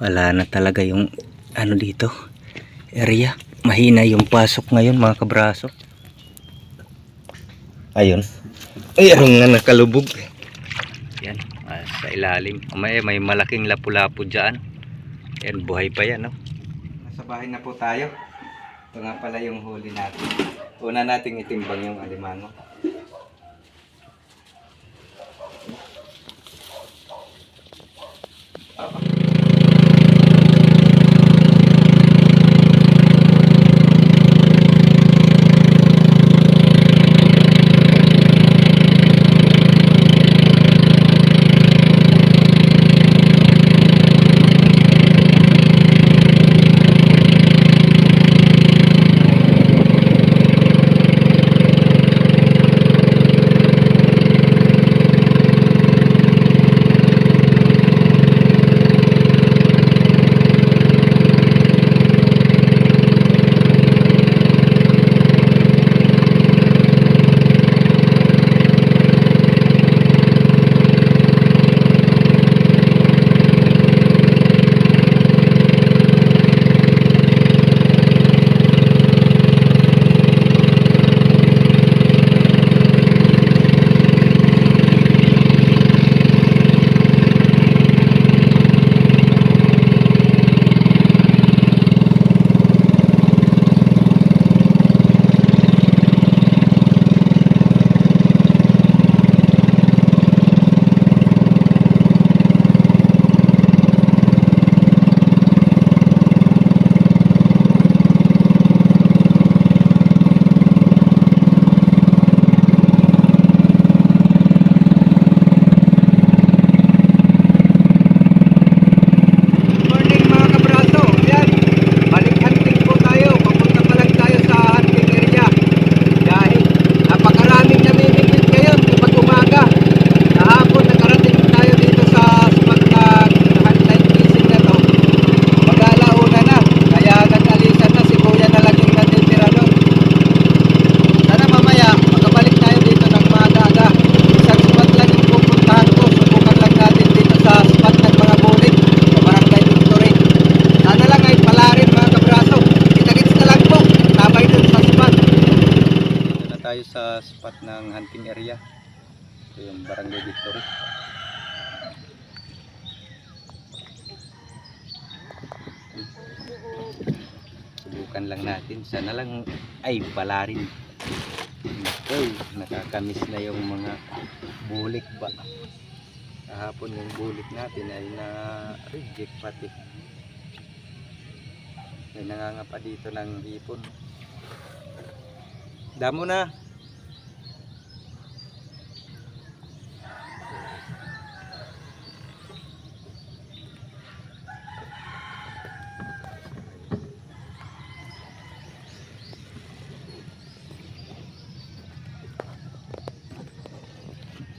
wala na talaga yung ano dito. Area. Mahina yung pasok ngayon mga kabraso. Ayun. Ay arong nga nakalubog. Yan ah, sa ilalim. May, may malaking lapu-lapu dyan. Yan buhay pa yan no? nasa bahay na po tayo. Ito nga pala yung huli natin. Una nating itimbang yung alimango Ito yung Barangay Victory. Subukan lang natin. Sana lang ay pala rin. Ay, nakakamiss na yung mga bulik ba. Kahapon yung bulik natin ay na-reject pati. May nangangapa dito ng hipon. Damo na.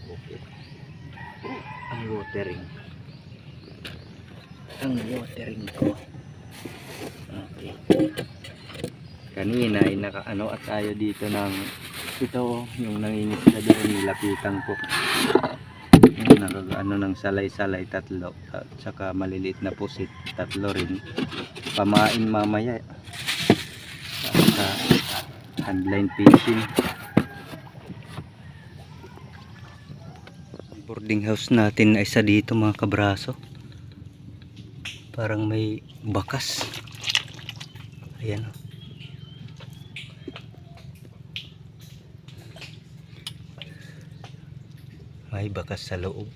Okay. Ang watering. Ang watering ko. Okay. Kanina ay nakaano at tayo dito ng ito yung nangingisda doon nilapitan ko. Yung Nakagaano ng salay-salay tatlo at saka maliliit na pusit tatlo rin. Pamain mamaya. At sa handline fishing. Boarding house natin ay isa dito mga kabraso. Parang may bakas. Ayan o. May bakas sa loob.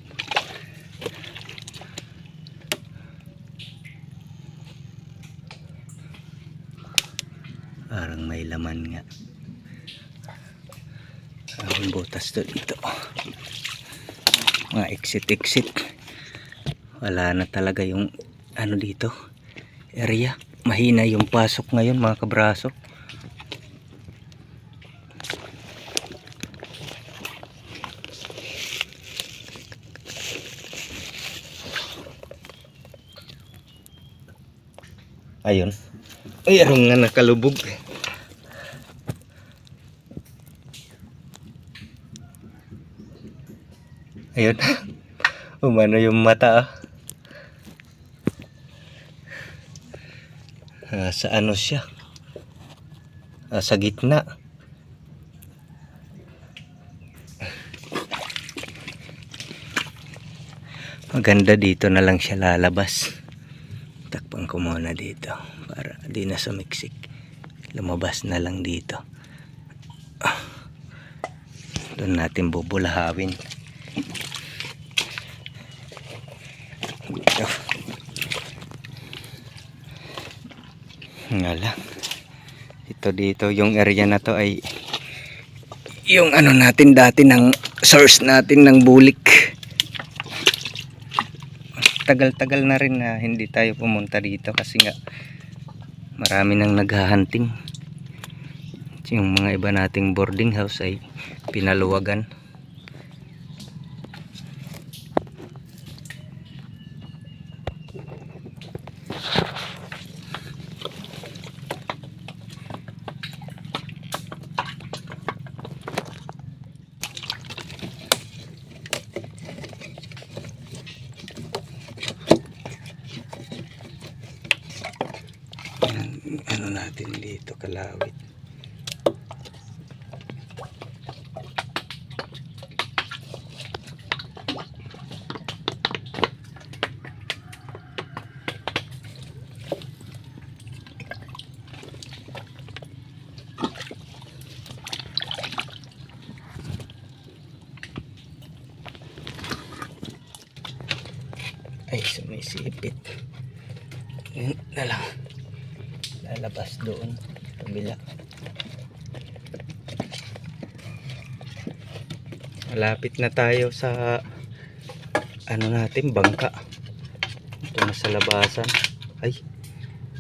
Parang may laman nga. Ang butas to dito. Mga exit-exit. Wala na talaga yung ano dito. Area. Mahina yung pasok ngayon mga kabraso. Ayun. Ay, arong nga nakalubog. Ayun. Umano yung mata ah. Ah, sa ano siya? Ah, sa gitna. Maganda dito na lang siya lalabas. Takpan ko muna dito para di na sumiksik. Lumabas na lang dito. Ah. Doon natin bubulahawin. Dito. Nga lang. Ito dito, yung area na to ay yung ano natin dati ng source natin ng bulik. Tagal-tagal na rin na hindi tayo pumunta dito kasi nga marami nang naghahunting. Yung mga iba nating boarding house ay pinaluwagan. Yan, ano natin dito kalawit. Ay, sumisipit. Yun na lang lalabas doon kabila malapit na tayo sa ano natin bangka. Ito na sa labasan. Ay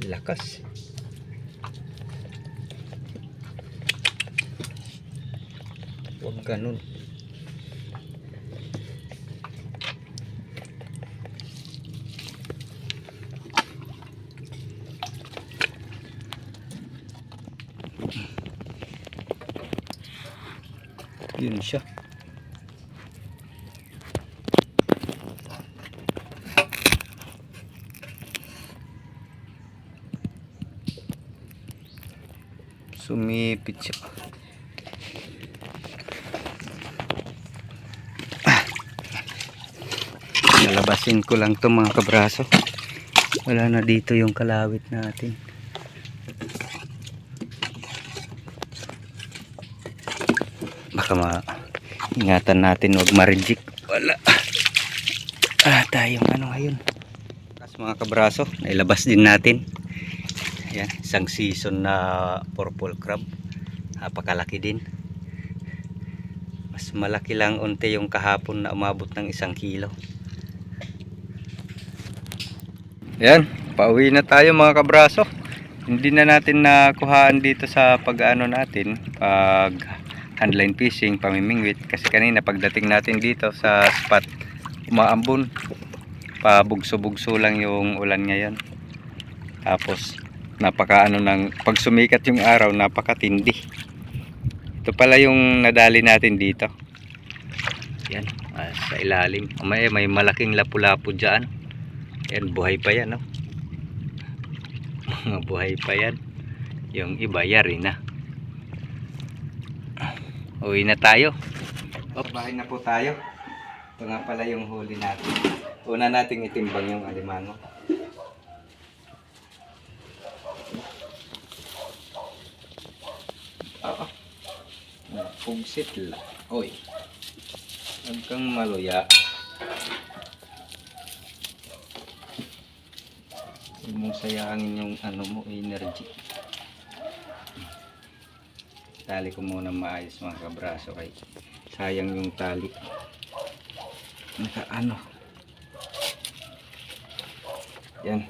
lakas. Huwag ganun yun siya. Sumipit siya. Ah. nalabasin ko lang to mga kabraso. Wala na dito yung kalawit natin baka ma ingatan natin wag ma-reject. Wala. Ah tayong ano ngayon. Tapos mga kabraso nailabas din natin. Yan isang season na purple crab. Napakalaki din. Mas malaki lang unti yung kahapon na umabot ng isang kilo. Yan pauwi na tayo mga kabraso. Hindi na natin nakuhaan dito sa pag-ano natin pag handline fishing, pamimingwit. Kasi kanina pagdating natin dito sa spot umaambon pabugso-bugso lang yung ulan ngayon. Tapos napaka ano ng pag sumikat yung araw napakatindi. Ito pala yung nadali natin dito. Yan ah, sa ilalim. May, may malaking lapu-lapu dyan. Yan buhay pa yan no? mga buhay pa yan. Yung iba yari na Uwi na tayo. Bahay na po tayo. Ito nga pala yung huli natin. Una nating itimbang yung alimango. Oo. Pugsit. Oy. Huwag kang maluya. Huwag mong sayangin yung ano mo, energy tali ko muna maayos mga kabraso. Kay sayang yung tali. Naka ano? Yan.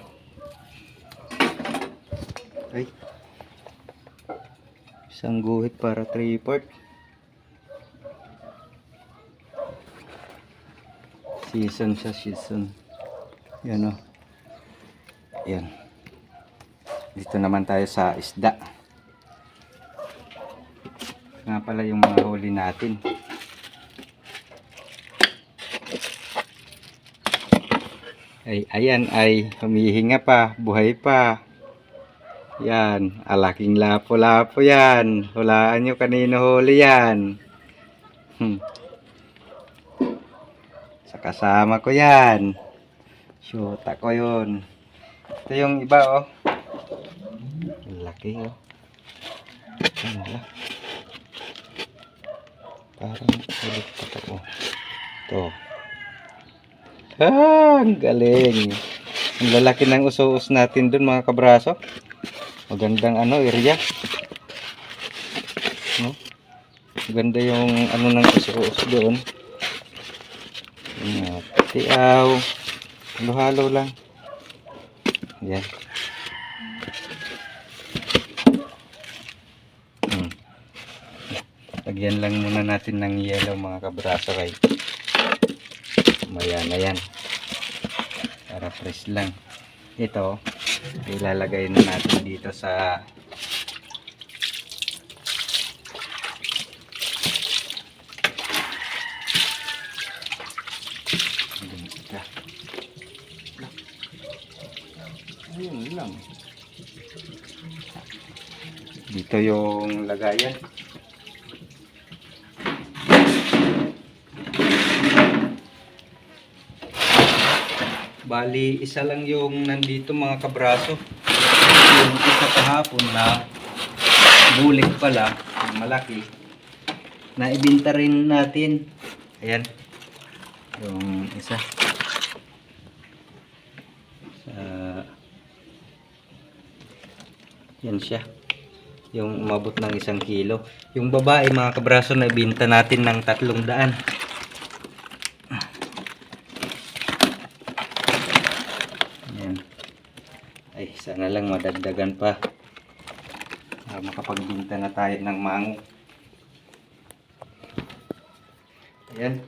Ay. Isang guhit para 3 part season siya season. Yan o yan. Dito naman tayo sa isda nga pala yung mga huli natin ay ayan ay humihinga pa buhay pa Yan, alaking lapo-lapo yan. Hulaan nyo kanino huli yan. Hmm. Sa kasama ko yan. Shoot ako yun. Ito yung iba oh. Laki oh. Ano? Parang ulit pa to oh. Ito. Ah, ang galing. Ang lalaki ng uso-us natin dun mga kabraso. Magandang ano, area. No? Maganda yung ano ng uso-us doon. Tiaw. Halo-halo lang. Yan. Hmm. Lagyan lang muna natin ng yellow mga kabraso kay maya na yan para fresh lang ito ilalagay na natin dito sa Ayun lang. Dito yung lagayan. Bali, isa lang yung nandito mga kabraso. Yung isa kahapon na bulik pala, malaki. Naibinta rin natin. Ayan. Yung isa. Sa... Yan siya. Yung umabot ng isang kilo. Yung babae mga kabraso na ibinta natin ng tatlong daan. Ayan. Sana lang madagdagan pa. Para makapagbinta na tayo ng mango. Ayan.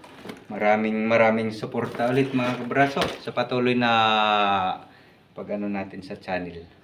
Maraming maraming suporta ulit mga kabraso sa patuloy na pag ano natin sa channel.